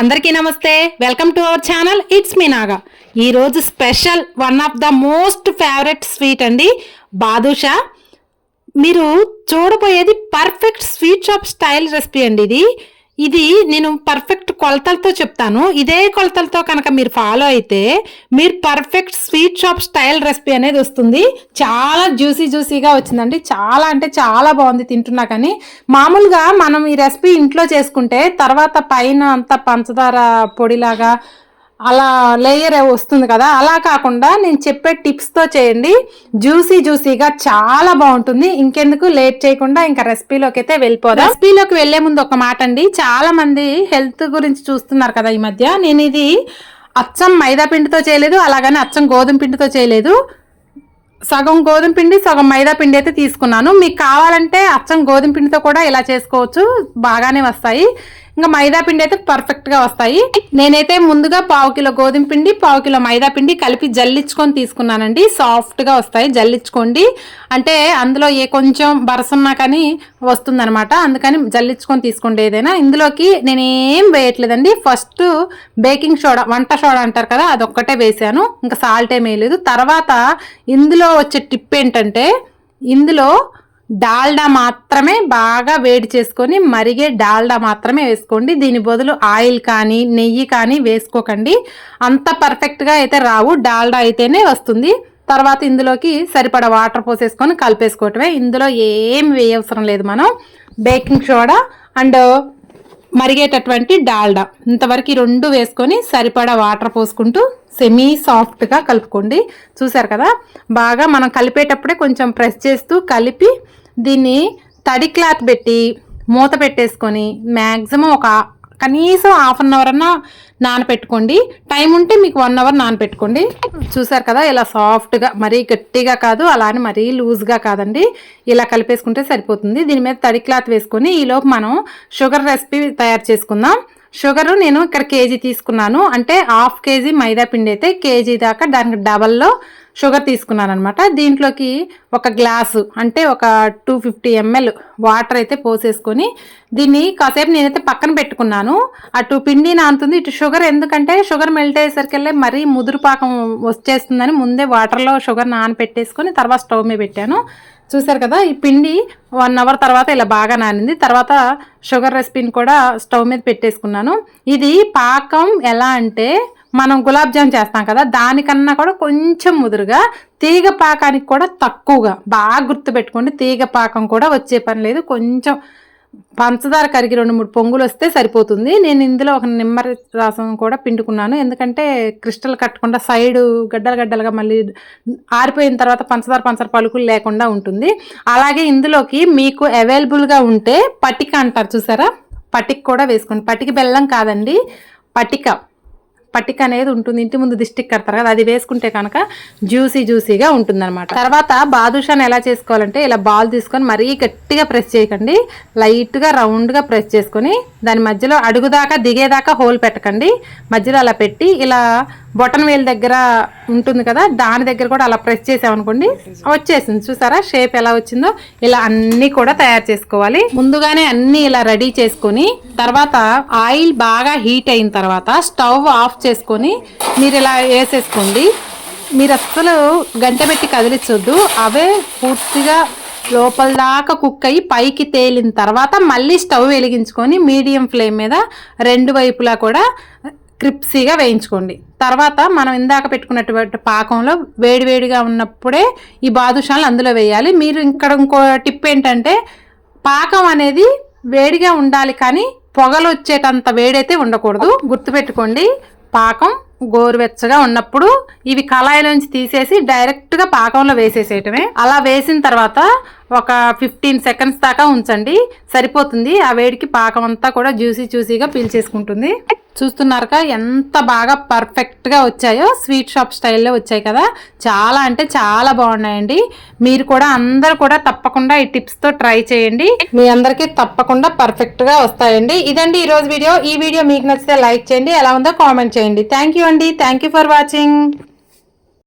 అందరికీ నమస్తే. Welcome to our channel it's me Naga ఈరోజు special one of the most favourite sweet అండి బాదుషా మీరు చూడబోయేది perfect sweet shop style recipe అండి ఇది. ఇది నేను పర్ఫెక్ట్ కొలతలతో చెప్తాను. ఇదే కొలతలతో కనుక మీరు ఫాలో అయితే మీరు perfect sweet shop style recipe అనేది వస్తుంది. చాలా జ్యూసీ జ్యూసీగా వచ్చిందండి. చాలా అంటే చాలా బాగుంది తింటున్నా కానీ మామూలుగా మనం ఈ రెసిపీ ఇంట్లో చేసుకుంటే తర్వాత పైన అంతా పంచదార పొడిలాగా అలా లేయర్ వస్తుంది కదా అలా కాకుండా నేను చెప్పే టిప్స్తో చేయండి. జ్యూసీ జ్యూసీగా చాలా బాగుంటుంది. ఇంకెందుకు లేట్ చేయకుండా ఇంకా రెసిపీలోకి అయితే వెళ్ళిపోదాం. రెసిపీలోకి వెళ్ళే ముందు ఒక మాట అండి. చాలా మంది హెల్త్ గురించి చూస్తున్నారు కదా ఈ మధ్య. నేను ఇది అచ్చం మైదా పిండితో చేయలేదు అలాగని అచ్చం గోధుమ పిండితో చేయలేదు. సగం గోధుమ పిండి సగం మైదా పిండి అయితే తీసుకున్నాను. మీకు కావాలంటే అచ్చం గోధుమ పిండితో కూడా ఇలా చేసుకోవచ్చు. బాగానే వస్తాయి. ఇంకా మైదా పిండి అయితే పర్ఫెక్ట్గా వస్తాయి. నేనైతే ముందుగా పావు కిలో గోధుమ పిండి పావు కిలో మైదా పిండి కలిపి జల్లించుకొని తీసుకున్నానండి. సాఫ్ట్గా వస్తాయి. జల్లించుకోండి. అంటే అందులో ఏ కొంచెం బరసున్నా కానీ వస్తుందనమాట అందుకని జల్లించుకొని తీసుకోండి ఏదైనా. ఇందులోకి నేనేం వేయట్లేదండి. ఫస్ట్ బేకింగ్ సోడా వంట సోడా అంటారు కదా అదొక్కటే వేసాను ఇంకా సాల్ట్ ఏం వేయలేదు. తర్వాత ఇందులో వచ్చే టిప్ ఏంటంటే ఇందులో డాల్డా మాత్రమే బాగా వేడి చేసుకొని మరిగే డాల్డా మాత్రమే వేసుకోండి. దీని బదులు ఆయిల్ కానీ నెయ్యి కానీ వేసుకోకండి. అంత పర్ఫెక్ట్గా అయితే రావు. డాల్డా అయితేనే వస్తుంది. తర్వాత ఇందులోకి సరిపడ వాటర్ పోసేసుకొని కలిపేసుకోవటమే. ఇందులో ఏం వేయవసరం లేదు మనం. బేకింగ్ సోడా అండ్ మరిగేటటువంటి డాల్డా. ఇంతవరకు రెండు వేసుకొని సరిపడా వాటర్ పోసుకుంటూ సెమీ సాఫ్ట్గా కలుపుకోండి. చూసారు కదా? బాగా మనం కలిపేటప్పుడే కొంచెం ప్రెస్ చేస్తూ కలిపి దీన్ని తడి క్లాత్ పెట్టి మూత పెట్టేసుకొని మ్యాక్సిమం ఒక కనీసం హాఫ్ అన్ అవర్ అన్నా నానపెట్టుకోండి. టైం ఉంటే మీకు వన్ అవర్ నానపెట్టుకోండి. చూసారు కదా ఇలా సాఫ్ట్గా మరీ గట్టిగా కాదు అలానే మరీ లూజ్గా కాదండి. ఇలా కలిపేసుకుంటే సరిపోతుంది. దీని మీద తడి క్లాత్ వేసుకొని ఈలోపు మనం షుగర్ రెసిపీ తయారు చేసుకుందాం. షుగరు నేను ఇక్కడ కేజీ తీసుకున్నాను. అంటే హాఫ్ కేజీ మైదా పిండి అయితే కేజీ దాకా దానికి డబల్లో షుగర్ తీసుకున్నాను అనమాట దీంట్లోకి ఒక గ్లాసు అంటే ఒక టూ ఫిఫ్టీ ఎంఎల్ వాటర్ అయితే పోసేసుకొని దీన్ని కాసేపు నేనైతే పక్కన పెట్టుకున్నాను. అటు పిండి నానుతుంది ఇటు షుగర్. ఎందుకంటే షుగర్ మెల్ట్ అయ్యేసరికెళ్ళే మరీ ముదురు పాకం వచ్చేస్తుందని ముందే వాటర్లో షుగర్ నానపెట్టేసుకొని తర్వాత స్టవ్ మీద పెట్టాను. చూసారు కదా ఈ పిండి వన్ అవర్ తర్వాత ఇలా బాగా నానింది. తర్వాత షుగర్ రెసిపీని కూడా స్టవ్ మీద పెట్టేసుకున్నాను. ఇది పాకం ఎలా అంటే మనం గులాబ్ జామ్ చేస్తాం కదా దానికన్నా కూడా కొంచెం ముదురుగా తీగ పాకానికి కూడా తక్కువగా బాగా గుర్తుపెట్టుకోండి తీగ పాకం కూడా వచ్చే పని లేదు. కొంచెం పంచదార కరిగి రెండు మూడు పొంగులు వస్తే సరిపోతుంది. నేను ఇందులో ఒక నిమ్మ రసం కూడా పిండుకున్నాను. ఎందుకంటే క్రిస్టల్ కట్టకుండా సైడ్ గడ్డలు గడ్డలుగా మళ్ళీ ఆరిపోయిన తర్వాత పంచదార పంచదార పలుకులు లేకుండా ఉంటుంది. అలాగే ఇందులోకి మీకు అవైలబుల్గా ఉంటే పటిక అంటారు చూసారా? పటిక కూడా వేసుకోండి. పటిక బెల్లం కాదండి. పటిక. పట్టిక అనేది ఉంటుంది. ఇంటి ముందు దిష్టికి కడతారు కదా అది వేసుకుంటే కనుక జ్యూసీ జ్యూసీగా ఉంటుంది అనమాట తర్వాత బాదుషాని ఎలా చేసుకోవాలంటే ఇలా బాల్ తీసుకొని మరీ గట్టిగా ప్రెస్ చేయకండి. లైట్గా రౌండ్గా ప్రెస్ చేసుకొని దాని మధ్యలో అడుగుదాకా దిగేదాకా హోల్ పెట్టకండి. మధ్యలో అలా పెట్టి ఇలా బొటన్ వేల్ దగ్గర ఉంటుంది కదా దాని దగ్గర కూడా అలా ప్రెస్ చేసామనుకోండి వచ్చేసింది. చూసారా? షేప్ ఎలా వచ్చిందో? ఇలా అన్నీ కూడా తయారు చేసుకోవాలి. ముందుగానే అన్నీ ఇలా రెడీ చేసుకొని తర్వాత ఆయిల్ బాగా హీట్ అయిన తర్వాత స్టవ్ ఆఫ్ చేసుకొని మీరు ఇలా వేసేసుకోండి. మీరు అస్సలు గంట పెట్టి కదిలించొద్దు. అవే పూర్తిగా లోపల దాకా కుక్ అయ్యి పైకి తేలిన తర్వాత మళ్ళీ స్టవ్ వెలిగించుకొని మీడియం ఫ్లేమ్ మీద రెండు వైపులా కూడా క్రిప్సీగా వేయించుకోండి. తర్వాత మనం ఇందాక పెట్టుకున్నటువంటి పాకంలో వేడివేడిగా ఉన్నప్పుడే ఈ బాదుషాలు అందులో వేయాలి. మీరు ఇక్కడ ఇంకో టిప్ ఏంటంటే పాకం అనేది వేడిగా ఉండాలి కానీ పొగలు వచ్చేటంత వేడైతే ఉండకూడదు. గుర్తుపెట్టుకోండి. పాకం గోరువెచ్చగా ఉన్నప్పుడు ఇవి కళాయిలోంచి తీసేసి డైరెక్ట్గా పాకంలో వేసేసేయటమే. అలా వేసిన తర్వాత ఒక ఫిఫ్టీన్ సెకండ్స్ దాకా ఉంచండి. సరిపోతుంది. ఆ వేడికి పాకం అంతా కూడా జ్యూసీ జ్యూసీగా పీల్చేసుకుంటుంది. చూస్తున్నారుగా ఎంత బాగా పర్ఫెక్ట్గా వచ్చాయో స్వీట్ షాప్ స్టైల్లో వచ్చాయి కదా. చాలా అంటే చాలా బాగున్నాయండి. మీరు కూడా అందరు కూడా తప్పకుండా ఈ టిప్స్తో ట్రై చేయండి. మీ అందరికీ తప్పకుండా పర్ఫెక్ట్గా వస్తాయండి. ఇదండి ఈరోజు వీడియో. ఈ వీడియో మీకు నచ్చితే లైక్ చేయండి ఎలా ఉందో కామెంట్ చేయండి. థ్యాంక్ యూ అండి. Thank you for watching